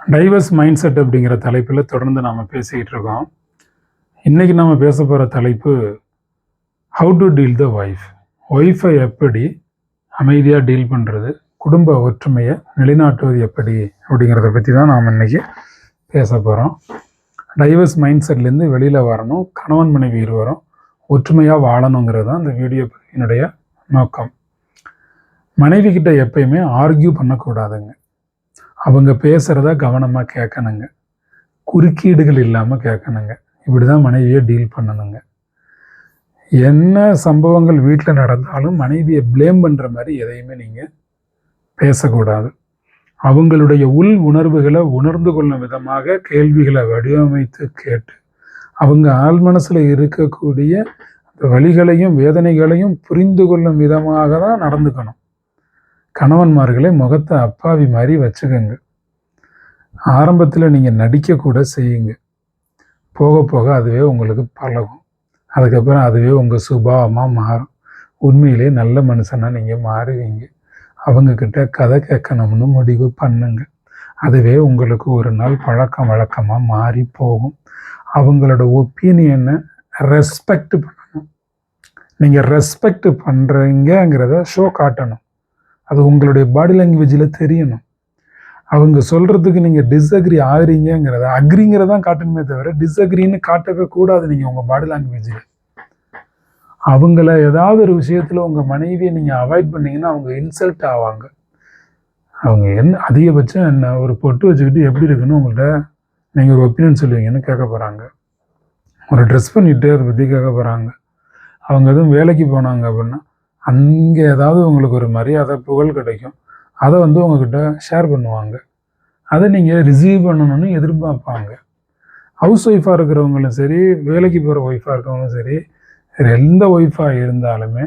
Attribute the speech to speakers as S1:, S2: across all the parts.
S1: Divorce mind set அப்படிங்கிற தலைப்பில் தொடர்ந்து நாம் பேசிக்கிட்டு இருக்கோம். இன்றைக்கி நம்ம பேச போகிற தலைப்பு how to deal the wife wifi எப்படி அமைதியாக டீல் பண்ணுறது குடும்ப ஒற்றுமையை நிலைநாட்டுவது எப்படி அப்படிங்கிறத பற்றி தான் நாம் இன்றைக்கி பேச போகிறோம் டைவர்ஸ் மைண்ட் செட்லேருந்து வெளியில் வரணும் கணவன் மனைவி இருவரும் ஒற்றுமையாக வாழணுங்கிறது தான் இந்த வீடியோ பதிவினுடைய நோக்கம். மனைவி கிட்ட எப்பயுமே ஆர்கியூ பண்ணக்கூடாதுங்க. அவங்க பேசுகிறத கவனமாக கேட்கணுங்க குறுக்கீடுகள் இல்லாமல் கேட்கணுங்க இப்படி தான் மனைவியை டீல் பண்ணணுங்க. என்ன சம்பவங்கள் வீட்டில் நடந்தாலும் மனைவியை ப்ளேம் பண்ணுற மாதிரி எதையுமே நீங்கள் பேசக்கூடாது. அவங்களுடைய உள் உணர்வுகளை உணர்ந்து கொள்ளும் விதமாக கேள்விகளை வடிவமைத்து கேட்டு அவங்க ஆள் மனசில் இருக்கக்கூடிய அந்த வழிகளையும் வேதனைகளையும் புரிந்து கொள்ளும் விதமாக தான் நடந்துக்கணும். கணவன்மார்களை முகத்தை அப்பாவி மாதிரி வச்சுக்கோங்க. ஆரம்பத்தில் நீங்கள் நடிக்கக்கூட செய்யுங்க. போக போக அதுவே உங்களுக்கு பழகும். அதுக்கப்புறம் அதுவே உங்கள் சுபாவமாக மாறும். உண்மையிலே நல்ல மனுஷனாக நீங்கள் மாறுவீங்க. அவங்கக்கிட்ட கதை கேட்கணும்னு முடிவு பண்ணுங்க. அதுவே உங்களுக்கு ஒரு நாள் பழக்கம் வழக்கமாக மாறி போகும். அவங்களோட ஒப்பீனியனை ரெஸ்பெக்ட் பண்ணணும். நீங்கள் ரெஸ்பெக்ட் பண்ணுறீங்கங்கிறத ஷோ காட்டணும். அது உங்களுடைய பாடி லாங்குவேஜில் தெரியணும். அவங்க சொல்கிறதுக்கு நீங்கள் டிஸ்அக்ரி ஆகிறீங்கிறத அக்ரிங்கிறதான் காட்டணுமே தவிர டிஸ்அக்ரின்னு காட்டவே கூடாது நீங்கள் உங்கள் பாடி லாங்குவேஜில் அவங்கள ஏதாவது ஒரு விஷயத்தில் உங்கள் மனைவியை நீங்கள் அவாய்ட் பண்ணிங்கன்னா அவங்க இன்சல்ட் ஆவாங்க. அவங்க என்ன அதிகபட்சம் என்ன ஒரு பொட்டு வச்சுக்கிட்டு எப்படி இருக்குன்னு உங்கள்கிட்ட நீங்கள் ஒரு ஒப்பீனியன் சொல்லுவீங்கன்னு கேட்க போகிறாங்க ஒரு ட்ரெஸ் பண்ணிட்டு அதை பற்றி கேட்க போகிறாங்க அவங்க எதுவும் வேலைக்கு போனாங்க அப்படின்னா அங்கே ஏதாவது உங்களுக்கு ஒரு மரியாதை புகழ் கிடைக்கும். அதை வந்து உங்ககிட்ட ஷேர் பண்ணுவாங்க. அதை நீங்கள் ரிசீவ் பண்ணணும்னு எதிர்பார்ப்பாங்க. ஹவுஸ் ஒய்ஃபாக இருக்கிறவங்களும் சரி வேலைக்கு போகிற ஒய்ஃபாக இருக்கிறவங்களும் சரி வேறு எந்த ஒய்ஃபாக இருந்தாலுமே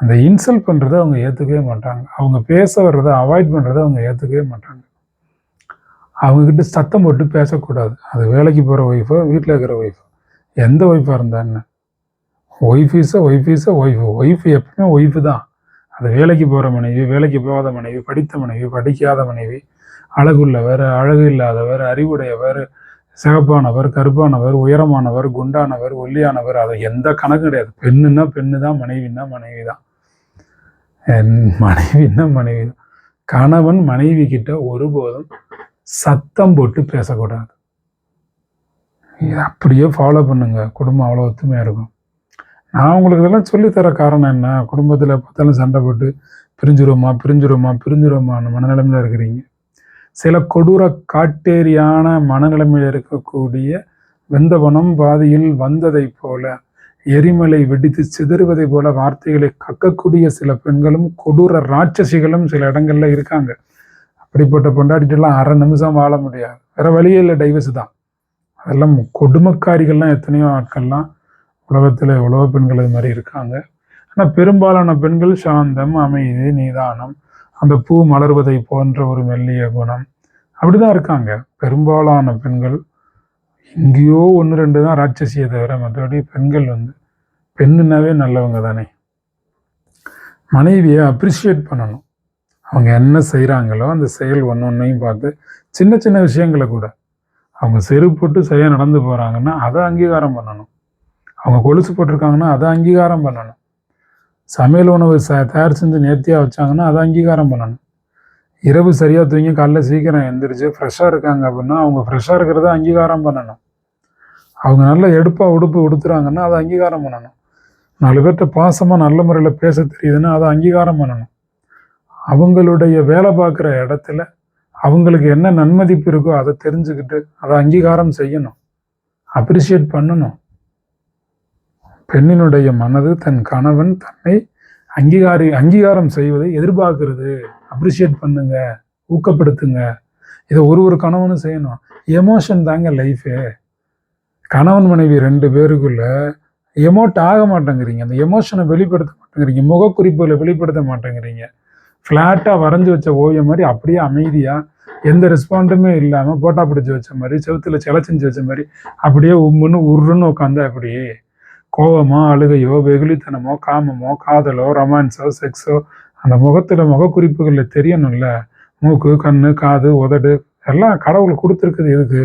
S1: அந்த இன்சல்ட் பண்ணுறதை அவங்க ஏற்றுக்கவே மாட்டாங்க. அவங்க பேச வர்றதை அவாய்ட் பண்ணுறதை அவங்க ஏற்றுக்கவே மாட்டாங்க. அவங்கக்கிட்ட சத்தம் போட்டு பேசக்கூடாது. அது வேலைக்கு போகிற ஒய்ஃபோ வீட்டில் இருக்கிற ஒய்ஃபோ எந்த ஒய்ஃபாக இருந்தா என்ன? Wife is wife is wife wife எப்பவுமே ஒய்ஃபு தான். அது வேலைக்கு போகிற மனைவி வேலைக்கு போகாத மனைவி படித்த மனைவி படிக்காத மனைவி அழகுள்ளவர் அழகு இல்லாதவர் அறிவுடையவர் சிகப்பானவர் கருப்பானவர் உயரமானவர் குண்டானவர் ஒல்லியானவர் அது எந்த கணக்கு கிடையாது. பெண்ணுன்னா பெண்ணு தான் மனைவின்னா மனைவி தான். என் மனைவின்னா மனைவி தான். கணவன் மனைவி கிட்ட ஒருபோதும் சத்தம் போட்டு பேசக்கூடாது. அப்படியே ஃபாலோ பண்ணுங்க. குடும்பம் அவ்வளோ ஒத்துமையாக இருக்கும். நான் உங்களுக்கு இதெல்லாம் சொல்லித்தர காரணம் என்ன? குடும்பத்தில் பார்த்தாலும் சண்டை போட்டு பிரிஞ்சிருவோமா பிரிஞ்சிருவோமா பிரிஞ்சிருவோமான மனநிலைமையில் இருக்கிறீங்க. சில கொடூர காட்டேரியான மனநிலைமையில் இருக்கக்கூடிய வெந்தவனம் பாதியில் வந்ததைப் போல எரிமலை வெடித்து சிதறுவதை போல வார்த்தைகளை கக்கக்கூடிய சில பெண்களும் கொடூர ராட்சசிகளும் சில இடங்கள்ல இருக்காங்க. அப்படிப்பட்ட பொண்டாட்டிட்டெல்லாம் அரை நிமிஷம் வாழ முடியாது. வேற வழியே இல்லை டைவர்ஸ் தான். அதெல்லாம் கொடுமக்காரிகள்லாம் எத்தனையோ ஆட்கள்லாம் உலகத்தில் உலக பெண்கள் இது மாதிரி இருக்காங்க. ஆனால் பெரும்பாலான பெண்கள் சாந்தம் அமைதி நிதானம் அந்த பூ மலர்வதை போன்ற ஒரு மெல்லிய குணம் அப்படிதான் இருக்காங்க. பெரும்பாலான பெண்கள் எங்கேயோ ஒன்று ரெண்டு தான் ராட்சசியை தவிர மற்றபடி பெண்கள் வந்து பெண்ணுனாவே நல்லவங்க தானே. மனைவியை அப்ரிஷியேட் பண்ணணும். அவங்க என்ன செய்கிறாங்களோ அந்த செயல் ஒன்று ஒன்றையும் பார்த்து சின்ன சின்ன விஷயங்களை கூட. அவங்க செருப்பு போட்டு சரியாக நடந்து போகிறாங்கன்னா அதை அங்கீகாரம் பண்ணணும். அவங்க கொலுசு போட்டிருக்காங்கன்னா அதை அங்கீகாரம் பண்ணணும். சமையல் உணவு ச தயார் செஞ்சு நேர்த்தியாக வச்சாங்கன்னா அதை அங்கீகாரம் பண்ணணும். இரவு சரியாக தூங்கி காலைல சீக்கிரம் எந்திரிச்சு ஃப்ரெஷ்ஷாக இருக்காங்க அப்படின்னா அவங்க ஃப்ரெஷ்ஷாக இருக்கிறத அங்கீகாரம் பண்ணணும். அவங்க நல்ல எடுப்பாக உடுப்பு உடுத்துறாங்கன்னா அதை அங்கீகாரம் பண்ணணும். நாலு பேர்கிட்ட பாசமாக நல்ல முறையில் பேச தெரியுதுன்னா அதை அங்கீகாரம் பண்ணணும். அவங்களுடைய வேலை பார்க்குற இடத்துல அவங்களுக்கு என்ன நன்மதிப்பு இருக்கோ அதை தெரிஞ்சுக்கிட்டு அதை அங்கீகாரம் செய்யணும். அப்ரிஷியேட் பண்ணணும். பெண்ணினுடைய மனது தன் கணவன் தன்னை அங்கீகாரி அங்கீகாரம் செய்வதை எதிர்பார்க்கிறது. அப்ரிஷியேட் பண்ணுங்க ஊக்கப்படுத்துங்க. இதை ஒரு ஒரு கணவனும் செய்யணும். எமோஷன் தாங்க லைஃபே கணவன் மனைவி ரெண்டு பேருக்குள்ள எமோட் ஆக மாட்டேங்கிறீங்க. அந்த எமோஷனை வெளிப்படுத்த மாட்டேங்கிறீங்க. முகக்குறிப்புகளை வெளிப்படுத்த மாட்டேங்கிறீங்க. ஃப்ளாட்டாக வரைஞ்சி வச்ச ஓவியம் மாதிரி அப்படியே அமைதியாக எந்த ரெஸ்பாண்டுமே இல்லாமல் போட்டா பிடிச்சி வச்ச மாதிரி செவத்தில் செலை செஞ்சு வச்ச மாதிரி அப்படியே உம்முன்னு உருன்னு உட்காந்து அப்படியே. கோவமோ அழுகையோ வெகுளித்தனமோ காமமோ காதலோ ரொமான்ஸோ செக்ஸோ அந்த முகத்தில் முகக்குறிப்புகளில் தெரியணும்ல. மூக்கு கண் காது உதடு எல்லாம் கடவுள் கொடுத்துருக்குது எதுக்கு?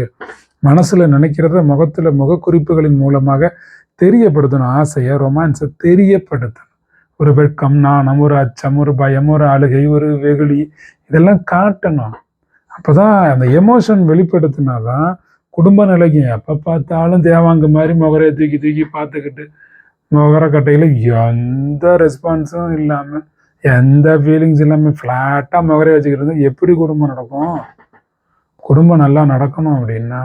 S1: மனசில் நினைக்கிறத முகத்தில் முகக்குறிப்புகளின் மூலமாக தெரியப்படுத்தணும். ஆசையை ரொமான்ஸை தெரியப்படுத்தணும். ஒரு வெட்கம் நாணம் ஒரு அச்சம் ஒரு பயம் ஒரு அழுகை ஒரு வெகுளி இதெல்லாம் காட்டணும். அப்போ தான் அந்த எமோஷன் வெளிப்படுத்தினாதான் குடும்ப நிலைக்கு எப்போ பார்த்தாலும் தேவாங்க மாதிரி முகரையை தூக்கி தூக்கி பார்த்துக்கிட்டு முகரக்கட்டையில் எந்த ரெஸ்பான்ஸும் இல்லாமல் எந்த ஃபீலிங்ஸ் இல்லாமல் ஃப்ளாட்டாக முகரையை வச்சுக்கிறது எப்படி குடும்பம் நடக்கும்? குடும்பம் நல்லா நடக்கணும் அப்படின்னா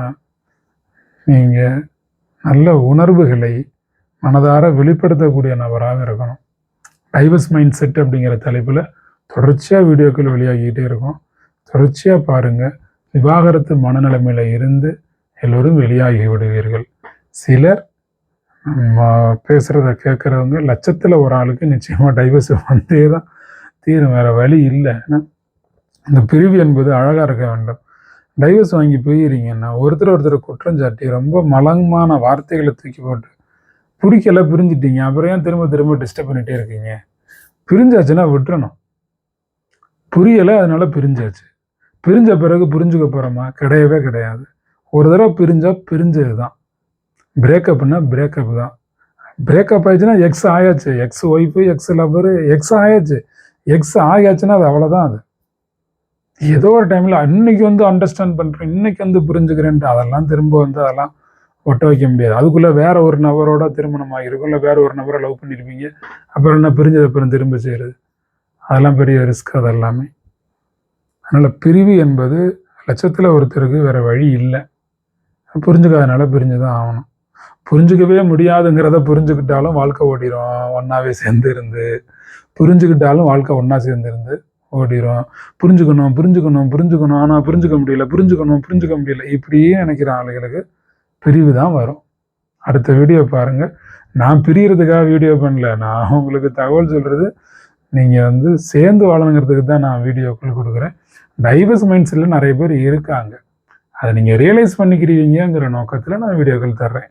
S1: நீங்கள் நல்ல உணர்வுகளை மனதார வெளிப்படுத்தக்கூடிய நபராக இருக்கணும். டைவர்ஸ் மைண்ட் செட் அப்படிங்கிற தலைப்பில் தொடர்ச்சியாக வீடியோக்கள் வெளியாகிக்கிட்டே இருக்கும். தொடர்ச்சியாக பாருங்கள் விவாகரத்து மனநிலைமையில் இருந்து எல்லோரும் வெளியாகி விடுவீர்கள். சிலர் பேசுகிறத கேட்குறவங்க லட்சத்தில் ஒரு ஆளுக்கு நிச்சயமாக டைவர்ஸ் வந்தே தான் தீரும். வேறு வழி இல்லை. ஏன்னா இந்த பிரிவு என்பது அழகாக இருக்க வேண்டும். டைவர்ஸ் வாங்கி போயிருங்கன்னா ஒருத்தர் ஒருத்தர் குற்றம் சாட்டி ரொம்ப மலங்கமான வார்த்தைகளை தூக்கி போட்டு பிடிக்கல பிரிஞ்சிட்டீங்க. அப்புறம் ஏன் திரும்ப திரும்ப டிஸ்டர்ப் பண்ணிகிட்டே இருக்கீங்க? பிரிஞ்சாச்சுன்னா விட்டுறணும். புரியலை அதனால் பிரிஞ்சாச்சு. பிரிஞ்ச பிறகு புரிஞ்சுக்க போகிறோமா கிடையவே கிடையாது. ஒரு தடவை பிரிஞ்சா பிரிஞ்சது தான் பிரேக்கப்னா பிரேக்கப் தான். பிரேக்கப் ஆயிடுச்சுன்னா எக்ஸ் ஆயாச்சு. Ex wife ex lover ex ஆயாச்சு. எக்ஸ் ஆயாச்சுன்னா அது அவ்வளோதான் அது. ஏதோ ஒரு டைமில் இன்னைக்கு வந்து அண்டர்ஸ்டாண்ட் பண்ணுறேன் இன்னைக்கு வந்து புரிஞ்சுக்கிறேன்ட்டு அதெல்லாம் திரும்ப வந்து அதெல்லாம் ஒட்ட வைக்க முடியாது. அதுக்குள்ளே வேற ஒரு நபரோட திருமணம் ஆகியிருக்கும் இல்லை வேற ஒரு நபரை லவ் பண்ணியிருப்பீங்க அப்புறம் என்ன பிரிஞ்சது அப்புறம் திரும்ப செய்கிறது அதெல்லாம் பெரிய ரிஸ்க் அதெல்லாமே அதனால் பிரிவு என்பது லட்சத்தில் ஒருத்தருக்கு வேறு வழி இல்லை. புரிஞ்சுக்காதனால பிரிஞ்சு தான் ஆகணும். புரிஞ்சுக்கவே முடியாதுங்கிறத புரிஞ்சுக்கிட்டாலும் வாழ்க்கை ஓடிடும் ஒன்றாவே சேர்ந்து இருந்து. புரிஞ்சுக்கிட்டாலும் வாழ்க்கை ஒன்றா சேர்ந்து இருந்து ஓடிடும் புரிஞ்சுக்கணும் புரிஞ்சுக்கணும் புரிஞ்சுக்கணும். ஆனால் புரிஞ்சுக்க முடியல புரிஞ்சுக்கணும் புரிஞ்சுக்க முடியல. இப்படியே நினைக்கிற ஆளுகளுக்கு பிரிவு தான் வரும். அடுத்த வீடியோ பாருங்கள் நான் பிரியறதுக்காக வீடியோ பண்ணல. நான் உங்களுக்கு தகவல் சொல்கிறது நீங்கள் வந்து சேர்ந்து வாழணுங்கிறதுக்கு தான் நான் வீடியோக்கள் கொடுக்குறேன். டைவர்ஸ் மைண்ட் நிறைய பேர் இருக்காங்க. அதை நீங்கள் ரியலைஸ் பண்ணிக்கிறீங்கிற நோக்கத்தில் நான் வீடியோக்கள் தர்றேன்.